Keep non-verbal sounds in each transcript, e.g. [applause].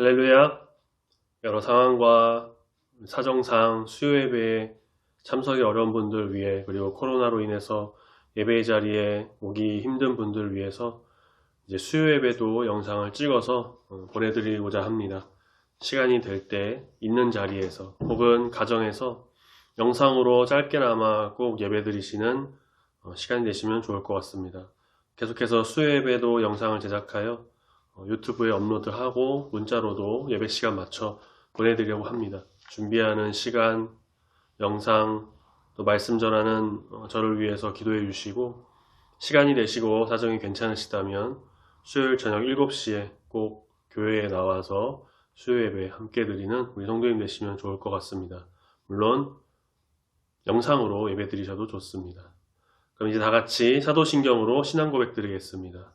할렐루야. 여러 상황과 사정상 수요 예배에 참석이 어려운 분들 위해 그리고 코로나로 인해서 예배 자리에 오기 힘든 분들 위해서 이제 수요 예배도 영상을 찍어서 어, 보내드리고자 합니다. 시간이 될 때 있는 자리에서 혹은 가정에서 영상으로 짧게나마 꼭 예배 드리시는 어, 시간이 되시면 좋을 것 같습니다. 계속해서 수요 예배도 영상을 제작하여 어, 유튜브에 업로드하고 문자로도 예배 시간 맞춰 보내드리려고 합니다. 준비하는 시간, 영상, 또 말씀 전하는 어, 저를 위해서 기도해 주시고 시간이 되시고 사정이 괜찮으시다면 수요일 저녁 7시에 꼭 교회에 나와서 수요 예배 함께 드리는 우리 성도님 되시면 좋을 것 같습니다. 물론 영상으로 예배 드리셔도 좋습니다. 그럼 이제 다 같이 사도신경으로 신앙 고백 드리겠습니다.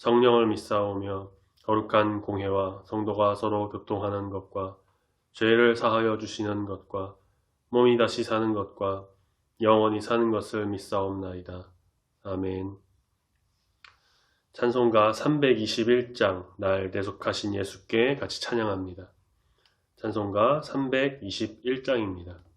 성령을 믿사오며 거룩한 공회와 성도가 서로 교통하는 것과 죄를 사하여 주시는 것과 몸이 다시 사는 것과 영원히 사는 것을 믿사옵나이다. 아멘. 찬송가 321장 날 대속하신 예수께 같이 찬양합니다. 찬송가 321장입니다.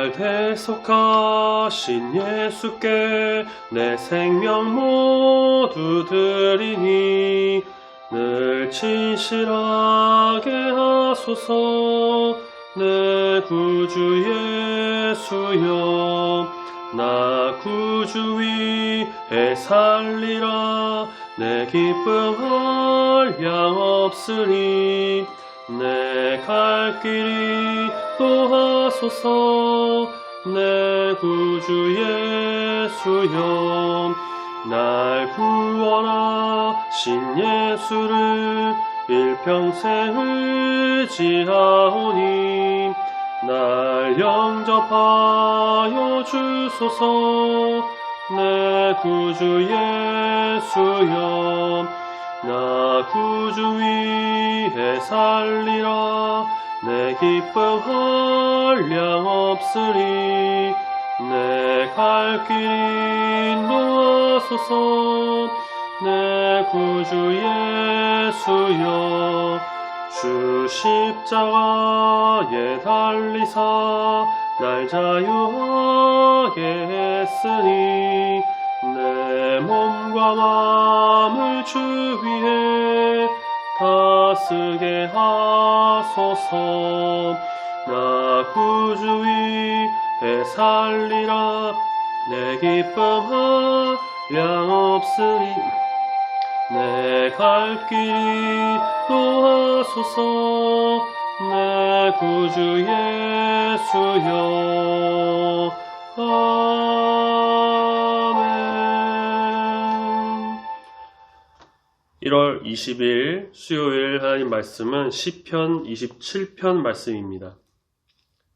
날 대속하신 예수께 내 생명 모두 드리니 늘 진실하게 하소서. 내 구주 예수여 나 구주 위에 살리라. 내 기쁨 한량 없으니 내 갈 길이 또하소서 내 구주 예수여 날 구원하신 예수를 일평생 의지하오니 날 영접하여 주소서 내 구주 예수여 나 구주 위에 살리라. 내 기쁨 한량 없으리. 내갈 길이 놓아소서 내 구주 예수여. 주 십자가에 달리사 날 자유하게 했으니 내 몸과 마음을 주 위에 다스게 하소서. 나 구주 위에 살리라. 내 기쁨 한량 없으니 내갈 길이 또하소서. 내 구주 예수여. 아멘 1월 20일 수요일 하나님 말씀은 시편 27편 말씀입니다.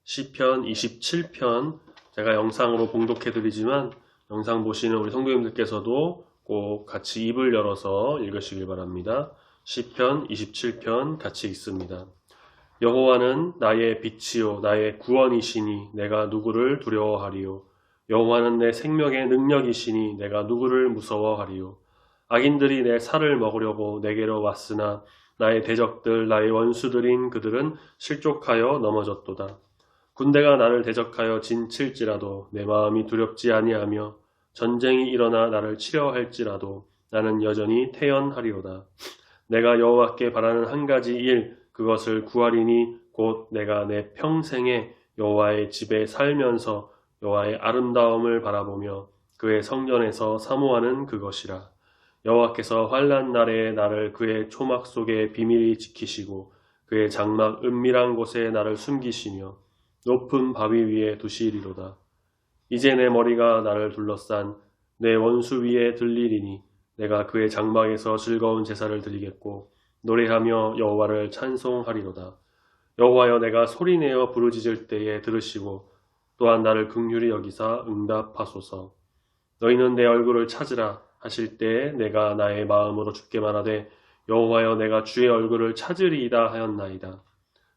시편 27편 제가 영상으로 봉독해 드리지만 영상 보시는 우리 성도님들께서도 꼭 같이 입을 열어서 읽으시길 바랍니다. 시편 27편 같이 읽습니다. 여호와는 나의 빛이요 나의 구원이시니 내가 누구를 두려워하리요 여호와는 내 생명의 능력이시니 내가 누구를 무서워하리요 악인들이 내 살을 먹으려고 내게로 왔으나 나의 대적들 나의 원수들인 그들은 실족하여 넘어졌도다 군대가 나를 대적하여 진칠지라도 내 마음이 두렵지 아니하며 전쟁이 일어나 나를 치려 할지라도 나는 여전히 태연하리로다. 내가 여호와께 바라는 한 가지 일 그것을 구하리니 곧 내가 내 평생에 여호와의 집에 살면서 여호와의 아름다움을 바라보며 그의 성전에서 사모하는 그것이라. 여호와께서 환란 날에 나를 그의 초막 속에 비밀히 지키시고 그의 장막 은밀한 곳에 나를 숨기시며 높은 바위 위에 두시리로다. 이제 내 머리가 나를 둘러싼 내 원수 위에 들리리니 내가 그의 장막에서 즐거운 제사를 드리겠고 노래하며 여호와를 찬송하리로다. 여호와여 내가 소리내어 부르짖을 때에 들으시고 또한 나를 긍휼히 여기사 응답하소서. 너희는 내 얼굴을 찾으라 하실 때에 내가 나의 마음으로 주께 말하되 여호와여 내가 주의 얼굴을 찾으리이다 하였나이다.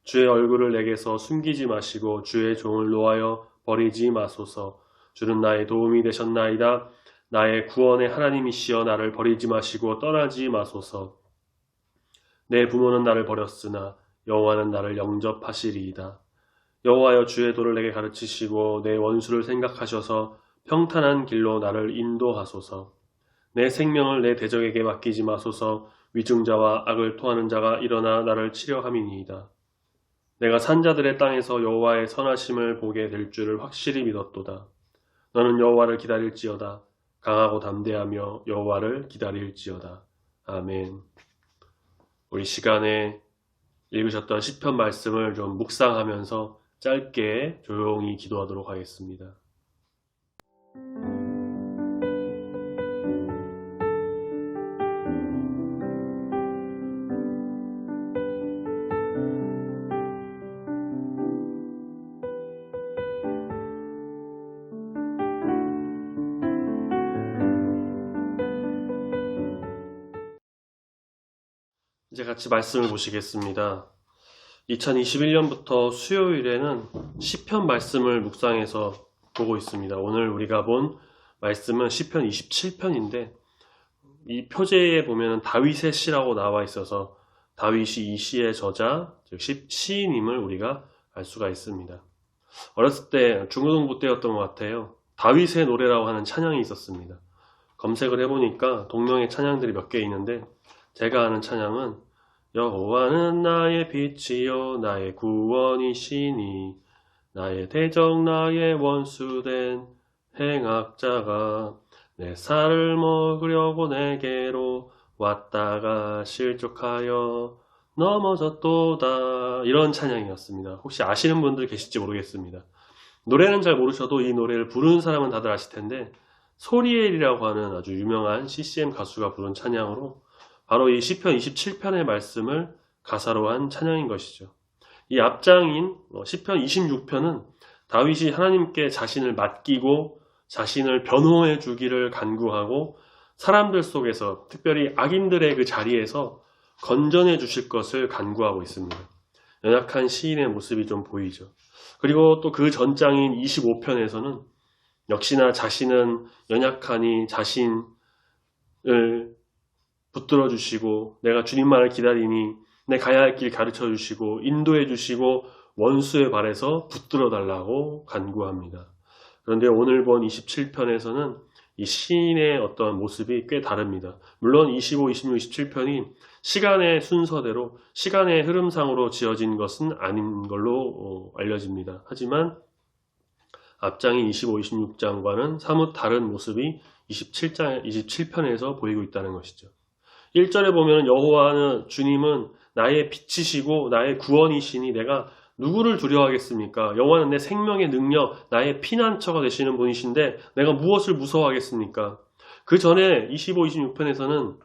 주의 얼굴을 내게서 숨기지 마시고 주의 종을 놓아여 버리지 마소서. 주는 나의 도움이 되셨나이다. 나의 구원의 하나님이시여 나를 버리지 마시고 떠나지 마소서. 내 부모는 나를 버렸으나 여호와는 나를 영접하시리이다. 여호와여 주의 도를 내게 가르치시고 내 원수를 생각하셔서 평탄한 길로 나를 인도하소서. 내 생명을 내 대적에게 맡기지 마소서. 위중자와 악을 토하는 자가 일어나 나를 치려함이니이다. 내가 산자들의 땅에서 여호와의 선하심을 보게 될 줄을 확실히 믿었도다. 너는 여호와를 기다릴지어다. 강하고 담대하며 여호와를 기다릴지어다. 아멘. 우리 시간에 읽으셨던 시편 말씀을 좀 묵상하면서 짧게 조용히 기도하도록 하겠습니다. 같이 말씀을 보시겠습니다. 2021년부터 수요일에는 시편 말씀을 묵상해서 보고 있습니다. 오늘 우리가 본 말씀은 시편 27편인데 이 표제에 보면 다윗의 시라고 나와 있어서 다윗이 이 시의 저자, 즉 시- 시인임을 우리가 알 수가 있습니다. 어렸을 때 중고등부 때였던 것 같아요. 다윗의 노래라고 하는 찬양이 있었습니다. 검색을 해보니까 동명의 찬양들이 몇 개 있는데 제가 아는 찬양은 여호와는 나의 빛이요 나의 구원이시니 나의 대적 나의 원수된 행악자가 내 살을 먹으려고 내게로 왔다가 실족하여 넘어졌도다 이런 찬양이었습니다. 혹시 아시는 분들 계실지 모르겠습니다. 노래는 잘 모르셔도 이 노래를 부르는 사람은 다들 아실 텐데 소리엘이라고 하는 아주 유명한 CCM 가수가 부른 찬양으로 바로 이 시편 27편의 말씀을 가사로 한 찬양인 것이죠. 이 앞장인 어, 시편 26편은 다윗이 하나님께 자신을 맡기고 자신을 변호해 주기를 간구하고 사람들 속에서 특별히 악인들의 그 자리에서 건전해 주실 것을 간구하고 있습니다. 연약한 시인의 모습이 좀 보이죠. 그리고 또 그 전장인 25편에서는 역시나 자신은 연약하니 자신을 붙들어 주시고 내가 주님만을 기다리니 내 가야 할 길 가르쳐 주시고 인도해 주시고 원수의 발에서 붙들어 달라고 간구합니다. 그런데 오늘 본 27편에서는 이 시인의 어떤 모습이 꽤 다릅니다. 물론 25, 26, 27편이 시간의 순서대로 시간의 흐름상으로 지어진 것은 아닌 걸로 어, 알려집니다. 하지만 앞장인 25, 26장과는 사뭇 다른 모습이 27장, 27편에서 보이고 있다는 것이죠. 1절에 보면 여호와는 주님은 나의 빛이시고 나의 구원이시니 내가 누구를 두려워하겠습니까? 여호와는 내 생명의 능력, 나의 피난처가 되시는 분이신데 내가 무엇을 무서워하겠습니까? 그 전에 25, 26편에서는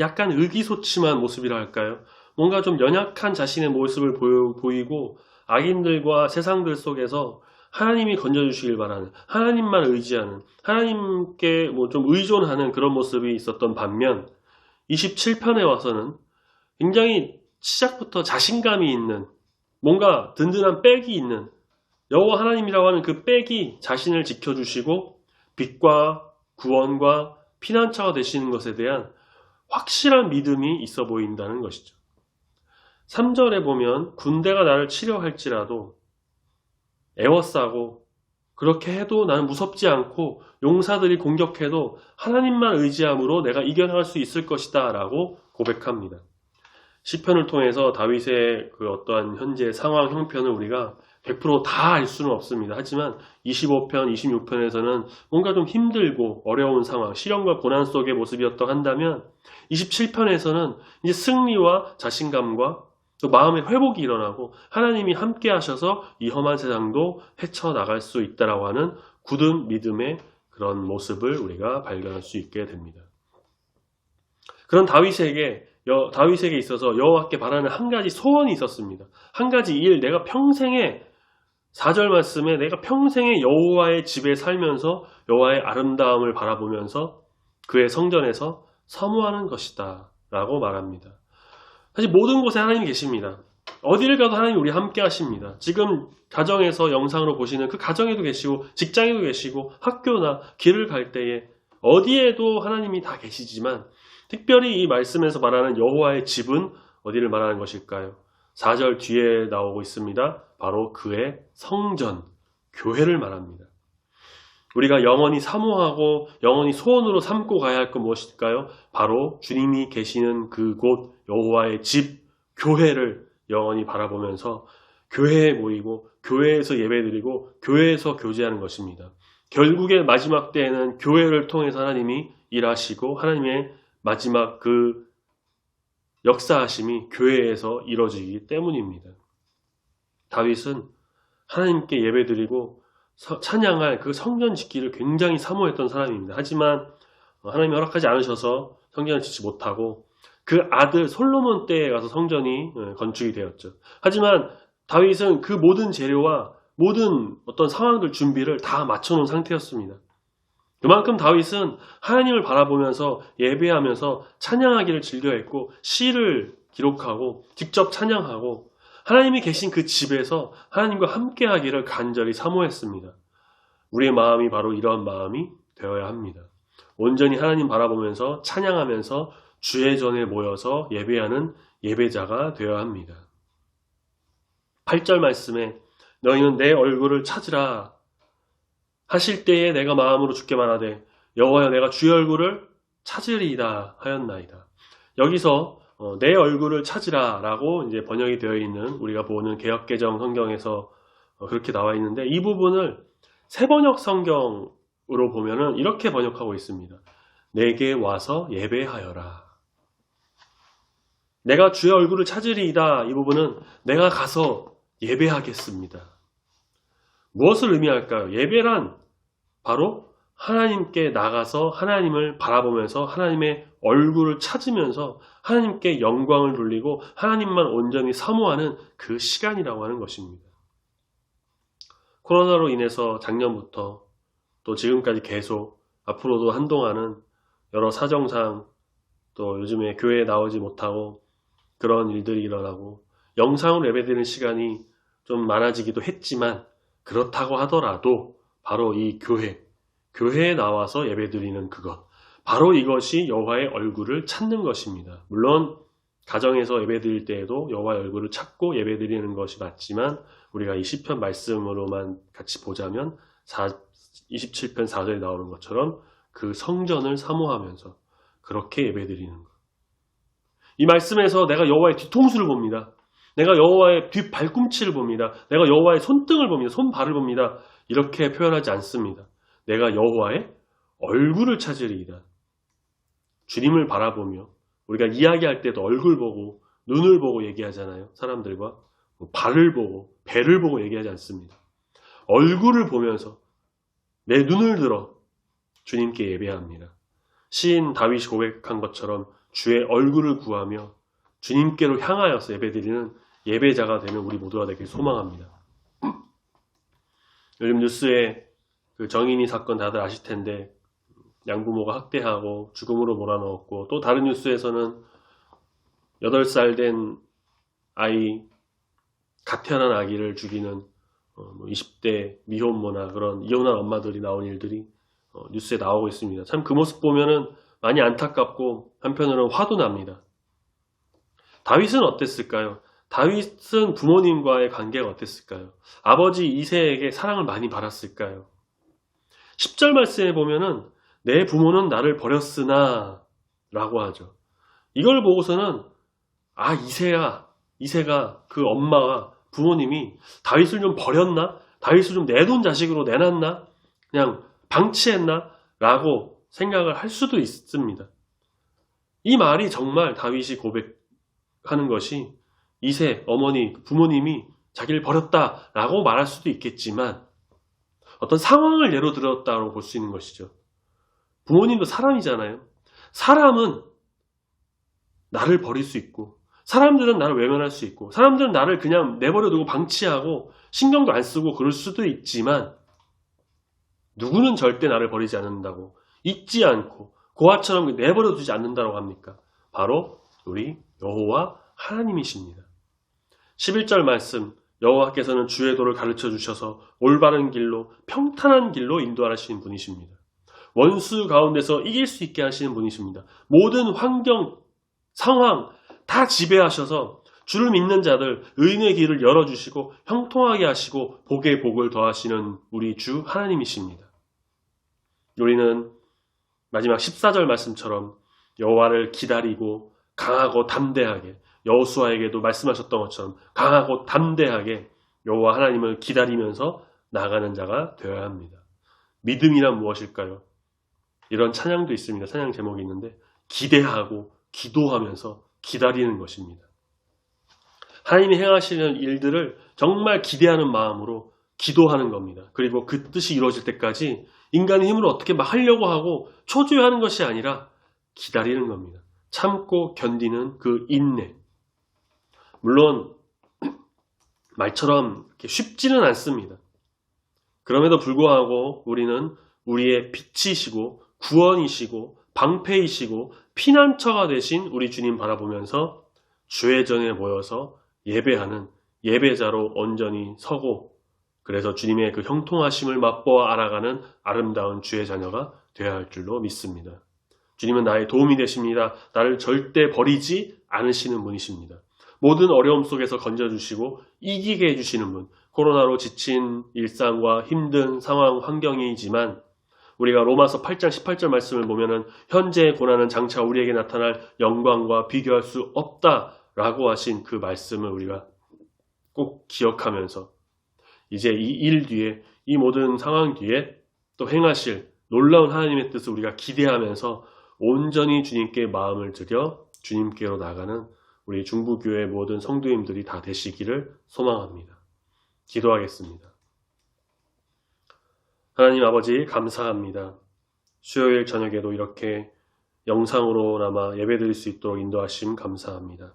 약간 의기소침한 모습이라 할까요? 뭔가 좀 연약한 자신의 모습을 보이고 악인들과 세상들 속에서 하나님이 건져주시길 바라는 하나님만 의지하는 하나님께 뭐 좀 의존하는 그런 모습이 있었던 반면 27편에 와서는 굉장히 시작부터 자신감이 있는 뭔가 든든한 백이 있는 여호와 하나님이라고 하는 그 백이 자신을 지켜주시고 빛과 구원과 피난처가 되시는 것에 대한 확실한 믿음이 있어 보인다는 것이죠. 3절에 보면 군대가 나를 치려 할지라도 애워싸고 그렇게 해도 나는 무섭지 않고 용사들이 공격해도 하나님만 의지함으로 내가 이겨나갈 수 있을 것이다 라고 고백합니다. 시편을 통해서 다윗의 그 어떠한 현재 상황 형편을 우리가 100%다 알 수는 없습니다. 하지만 25편, 26편에서는 뭔가 좀 힘들고 어려운 상황, 시련과 고난 속의 모습이었던 한다면 27편에서는 이제 승리와 자신감과 또 마음의 회복이 일어나고 하나님이 함께 하셔서 이 험한 세상도 헤쳐나갈 수 있다라고 하는 굳은 믿음의 그런 모습을 우리가 발견할 수 있게 됩니다. 그런 다윗에게 여- 다윗에게 있어서 여호와께 바라는 한 가지 소원이 있었습니다. 한 가지 일 내가 평생에 4절 말씀에 내가 평생에 여호와의 집에 살면서 여호와의 아름다움을 바라보면서 그의 성전에서 사모하는 것이다 라고 말합니다. 사실 모든 곳에 하나님이 계십니다. 어디를 가도 하나님 우리 함께 하십니다. 지금 가정에서 영상으로 보시는 그 가정에도 계시고 직장에도 계시고 학교나 길을 갈 때에 어디에도 하나님이 다 계시지만 특별히 이 말씀에서 말하는 여호와의 집은 어디를 말하는 것일까요? 4절 뒤에 나오고 있습니다. 바로 그의 성전, 교회를 말합니다. 우리가 영원히 사모하고 영원히 소원으로 삼고 가야 할 것 무엇일까요? 바로 주님이 계시는 그곳 여호와의 집, 교회를 영원히 바라보면서 교회에 모이고 교회에서 예배드리고 교회에서 교제하는 것입니다. 결국에 마지막 때에는 교회를 통해서 하나님이 일하시고 하나님의 마지막 그 역사하심이 교회에서 이루어지기 때문입니다. 다윗은 하나님께 예배드리고 서- 찬양할 그 성전 짓기를 굉장히 사모했던 사람입니다. 하지만 하나님이 허락하지 않으셔서 성전을 짓지 못하고 그 아들 솔로몬 때에 가서 성전이 어, 건축이 되었죠. 하지만 다윗은 그 모든 재료와 모든 어떤 상황들 준비를 다 맞춰놓은 상태였습니다. 그만큼 다윗은 하나님을 바라보면서 예배하면서 찬양하기를 즐겨했고 시를 기록하고 직접 찬양하고 하나님이 계신 그 집에서 하나님과 함께 하기를 간절히 사모했습니다. 우리의 마음이 바로 이러한 마음이 되어야 합니다. 온전히 하나님 바라보면서 찬양하면서 주의 전에 모여서 예배하는 예배자가 되어야 합니다. 8절 말씀에 너희는 내 얼굴을 찾으라 하실 때에 내가 마음으로 죽게 말하되 여호와여 내가 주의 얼굴을 찾으리이다 하였나이다. 여기서 어, 내 얼굴을 찾으라라고 이제 번역이 되어 있는 우리가 보는 개혁개정 성경에서 어, 그렇게 나와 있는데 이 부분을 세번역 성경으로 보면은 이렇게 번역하고 있습니다. 내게 와서 예배하여라. 내가 주의 얼굴을 찾으리이다. 이 부분은 내가 가서 예배하겠습니다. 무엇을 의미할까요? 예배란 바로 하나님께 나가서 하나님을 바라보면서 하나님의 얼굴을 찾으면서 하나님께 영광을 돌리고 하나님만 온전히 사모하는 그 시간이라고 하는 것입니다. 코로나로 인해서 작년부터 또 지금까지 계속 앞으로도 한동안은 여러 사정상 또 요즘에 교회에 나오지 못하고 그런 일들이 일어나고 영상으로 예배드리는 시간이 좀 많아지기도 했지만 그렇다고 하더라도 바로 이 교회, 교회에 나와서 예배드리는 그것, 바로 이것이 여호와의 얼굴을 찾는 것입니다. 물론 가정에서 예배드릴 때에도 여호와의 얼굴을 찾고 예배드리는 것이 맞지만 우리가 이 시편 말씀으로만 같이 보자면 27편 4절에 나오는 것처럼 그 성전을 사모하면서 그렇게 예배드리는 것. 이 말씀에서 내가 여호와의 뒤통수를 봅니다. 내가 여호와의 뒷 발꿈치를 봅니다. 내가 여호와의 손등을 봅니다. 손발을 봅니다. 이렇게 표현하지 않습니다. 내가 여호와의 얼굴을 찾으리이다. 주님을 바라보며 우리가 이야기할 때도 얼굴 보고 눈을 보고 얘기하잖아요. 사람들과 뭐 발을 보고 배를 보고 얘기하지 않습니다. 얼굴을 보면서 내 눈을 들어 주님께 예배합니다. 시인 다윗이 고백한 것처럼 주의 얼굴을 구하며 주님께로 향하여서 예배드리는 예배자가 되는 우리 모두가 되길 소망합니다. 요즘 뉴스에 그 정인이 사건 다들 아실 텐데 양부모가 학대하고 죽음으로 몰아넣었고 또 다른 뉴스에서는 8살 된 아이 갓 태어난 아기를 죽이는 어, 뭐 20대 미혼모나 그런 이혼한 엄마들이 나온 일들이 어, 뉴스에 나오고 있습니다. 참 그 모습 보면은 많이 안타깝고 한편으로는 화도 납니다. 다윗은 어땠을까요? 다윗은 부모님과의 관계가 어땠을까요? 아버지 이세에게 사랑을 많이 받았을까요? 10절 말씀에 보면은 내 부모는 나를 버렸으나 라고 하죠. 이걸 보고서는 아 이세야 이세가 그 엄마가 부모님이 다윗을 좀 버렸나? 다윗을 좀 내돈 자식으로 내놨나? 그냥 방치했나? 라고 생각을 할 수도 있습니다. 이 말이 정말 다윗이 고백하는 것이 이세 어머니 부모님이 자기를 버렸다라고 말할 수도 있겠지만 어떤 상황을 예로 들었다고 볼 수 있는 것이죠. 부모님도 사람이잖아요. 사람은 나를 버릴 수 있고, 사람들은 나를 외면할 수 있고, 사람들은 나를 그냥 내버려두고 방치하고 신경도 안 쓰고 그럴 수도 있지만, 누구는 절대 나를 버리지 않는다고, 잊지 않고, 고아처럼 내버려두지 않는다고 합니까? 바로 우리 여호와 하나님이십니다. 11절 말씀, 여호와께서는 주의 도를 가르쳐 주셔서 올바른 길로 평탄한 길로 인도하시는 분이십니다. 원수 가운데서 이길 수 있게 하시는 분이십니다. 모든 환경, 상황 다 지배하셔서 주를 믿는 자들 의인의 길을 열어주시고 형통하게 하시고 복의 복을 더하시는 우리 주 하나님이십니다. 우리는 마지막 14절 말씀처럼 여호와를 기다리고 강하고 담대하게 여호수아에게도 말씀하셨던 것처럼 강하고 담대하게 여호와 하나님을 기다리면서 나가는 자가 되어야 합니다. 믿음이란 무엇일까요? 이런 찬양도 있습니다. 찬양 제목이 있는데 기대하고 기도하면서 기다리는 것입니다. 하나님이 행하시는 일들을 정말 기대하는 마음으로 기도하는 겁니다. 그리고 그 뜻이 이루어질 때까지 인간의 힘으로 어떻게 막 하려고 하고 초조해하는 것이 아니라 기다리는 겁니다. 참고 견디는 그 인내. 물론 [clears throat] 말처럼 쉽지는 않습니다. 그럼에도 불구하고 우리는 우리의 빛이시고 구원이시고 방패이시고 피난처가 되신 우리 주님 바라보면서 주의 전에 모여서 예배하는 예배자로 온전히 서고 그래서 주님의 그 형통하심을 맛보아 알아가는 아름다운 주의 자녀가 되어야 할 줄로 믿습니다. 주님은 나의 도움이 되십니다. 나를 절대 버리지 않으시는 분이십니다. 모든 어려움 속에서 건져주시고 이기게 해주시는 분. 코로나로 지친 일상과 힘든 상황 환경이지만 우리가 로마서 8장 18절 말씀을 보면은 현재의 고난은 장차 우리에게 나타날 영광과 비교할 수 없다라고 하신 그 말씀을 우리가 꼭 기억하면서 이제 이 일 뒤에 이 모든 상황 뒤에 또 행하실 놀라운 하나님의 뜻을 우리가 기대하면서 온전히 주님께 마음을 들여 주님께로 나가는 우리 중부교회 모든 성도님들이 다 되시기를 소망합니다. 기도하겠습니다. 하나님 아버지 감사합니다. 수요일 저녁에도 이렇게 영상으로나마 예배드릴 수 있도록 인도하심 감사합니다.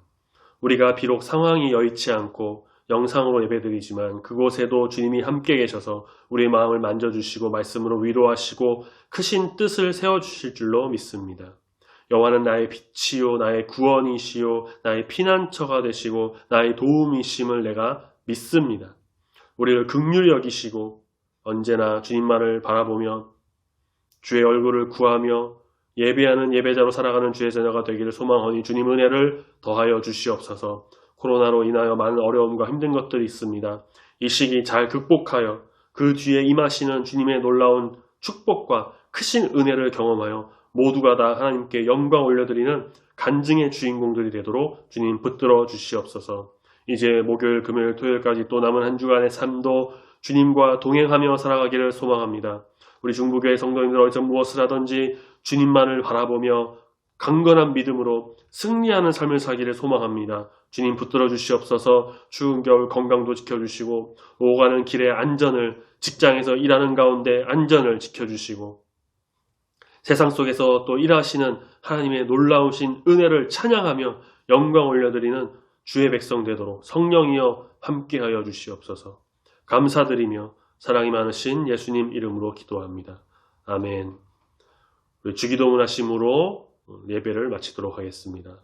우리가 비록 상황이 여의치 않고 영상으로 예배드리지만 그곳에도 주님이 함께 계셔서 우리의 마음을 만져주시고 말씀으로 위로하시고 크신 뜻을 세워주실 줄로 믿습니다. 여호와는 나의 빛이요 나의 구원이시요 나의 피난처가 되시고 나의 도움이심을 내가 믿습니다. 우리를 극률히 여기시고 언제나 주님만을 바라보며 주의 얼굴을 구하며 예배하는 예배자로 살아가는 주의 자녀가 되기를 소망하니 주님 은혜를 더하여 주시옵소서. 코로나로 인하여 많은 어려움과 힘든 것들이 있습니다. 이 시기 잘 극복하여 그 뒤에 임하시는 주님의 놀라운 축복과 크신 은혜를 경험하여 모두가 다 하나님께 영광 올려드리는 간증의 주인공들이 되도록 주님 붙들어 주시옵소서. 이제 목요일, 금요일, 토요일까지 또 남은 한 주간의 삶도 주님과 동행하며 살아가기를 소망합니다. 우리 중부교회 성도님들 어디서 무엇을 하든지 주님만을 바라보며 강건한 믿음으로 승리하는 삶을 살기를 소망합니다. 주님 붙들어 주시옵소서 추운 겨울 건강도 지켜주시고 오가는 길의 안전을 직장에서 일하는 가운데 안전을 지켜주시고 세상 속에서 또 일하시는 하나님의 놀라우신 은혜를 찬양하며 영광 올려드리는 주의 백성 되도록 성령이여 함께하여 주시옵소서 감사드리며 사랑이 많으신 예수님 이름으로 기도합니다. 아멘. 주기도문 하심으로 예배를 마치도록 하겠습니다.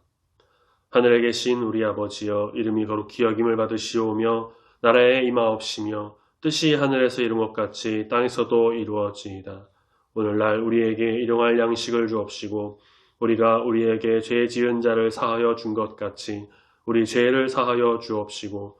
하늘에 계신 우리 아버지여 이름이 거룩히 여김을 받으시오며 나라에 임하옵시며 뜻이 하늘에서 이룬 것 같이 땅에서도 이루어지이다. 오늘날 우리에게 일용할 양식을 주옵시고 우리가 우리에게 죄 지은 자를 사하여 준 것 같이 우리 죄를 사하여 주옵시고